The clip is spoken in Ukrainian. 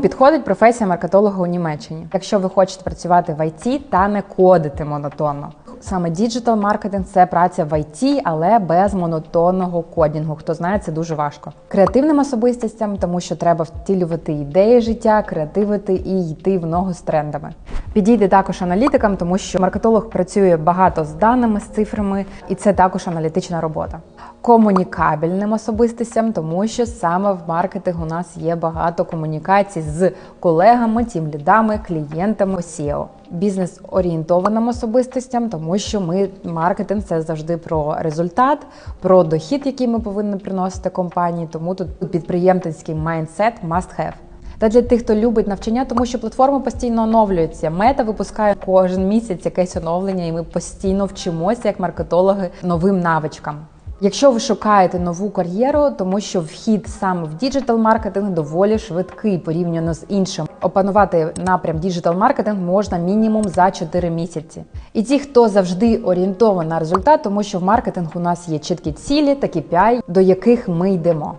Підходить професія маркетолога у Німеччині. Якщо ви хочете працювати в IT та не кодити монотонно. Саме діджитал маркетинг це праця в IT, але без монотонного кодінгу. Хто знає, це дуже важко. Креативним особистостям, тому що треба втілювати ідеї життя, креативити і йти в ногу з трендами. Підійде також аналітикам, тому що маркетолог працює багато з даними, з цифрами, і це також аналітична робота. Комунікабельним особистостям, тому що саме в маркетингу у нас є багато комунікацій з колегами, тімлідами, клієнтами, SEO. Бізнес-орієнтованим особистостям, тому що ми маркетинг це завжди про результат, про дохід, який ми повинні приносити компанії. Тому тут підприємницький майндсет must have. Та для тих, хто любить навчання, тому що платформа постійно оновлюється. Мета випускає кожен місяць якесь оновлення, і ми постійно вчимося як маркетологи новим навичкам. Якщо ви шукаєте нову кар'єру, тому що вхід саме в діджитал маркетинг доволі швидкий порівняно з іншим. Опанувати напрям діджитал маркетинг можна мінімум за 4 місяці. І ті, хто завжди орієнтований на результат, тому що в маркетингу у нас є чіткі цілі та KPI, до яких ми йдемо.